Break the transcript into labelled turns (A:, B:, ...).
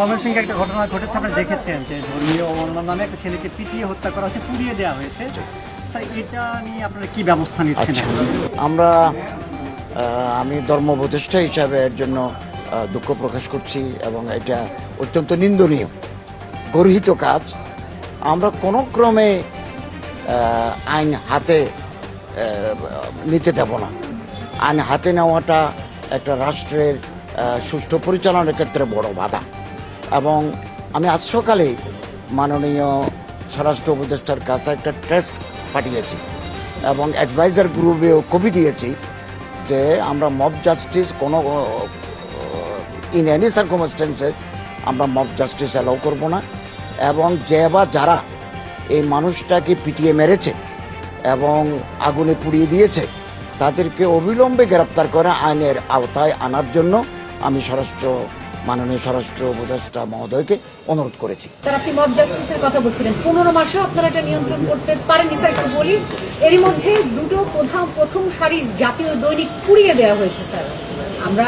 A: ময়মনসিংহে একটা ঘটনা ঘটেছে আপনারা দেখেছেন যে ধর্মীয় নামে একটা ছেলেকে পিটিয়ে হত্যা করা হচ্ছে পুড়িয়ে দেওয়া হয়েছে। স্যার এটা নিয়ে আপনারা কি ব্যবস্থা নিচ্ছেন
B: আচ্ছা। আমরা আমি ধর্ম উপদেষ্টা হিসাবে এর জন্য দুঃখ প্রকাশ করছি এবং এটা অত্যন্ত নিন্দনীয় গর্হিত কাজ। আমরা কোনো ক্রমে আইন হাতে নিতে দেব না। আইন হাতে নেওয়াটা একটা রাষ্ট্রের সুষ্ঠু পরিচালনার ক্ষেত্রে বড় বাধা। এবং আমি আজ সকালে মাননীয় স্বরাষ্ট্র উপদেষ্টার কাছে একটা টেস্ট পাঠিয়েছি এবং অ্যাডভাইজার গ্রুপেও কপি দিয়েছি যে আমরা মব জাস্টিস কোনো ইন এনি সার্কমস্টেন্সেস আমরা মব জাস্টিস অ্যালাউ করব না এবং যে বা যারা এই মানুষটাকে পিটিয়ে মেরেছে এবং আগুনে পুড়িয়ে দিয়েছে তাদেরকে অবিলম্বে গ্রেপ্তার করে আইনের আওতায় আনার জন্য আমি স্বরাষ্ট্র মাননীয় স্বরাষ্ট্র উপদেষ্টা মহোদয়কে অনুরোধ করেছি।
C: স্যার, আপনি মব জাস্টিসের কথা বলছিলেন। পনেরো মাসেও আপনারা এটা নিয়ন্ত্রণ করতে পারেননি, স্যার, একটু বলি। এরই মধ্যে দুটো প্রথম প্রথম সারির জাতীয় দৈনিক পুড়িয়ে দেওয়া হয়েছে, স্যার। আমরা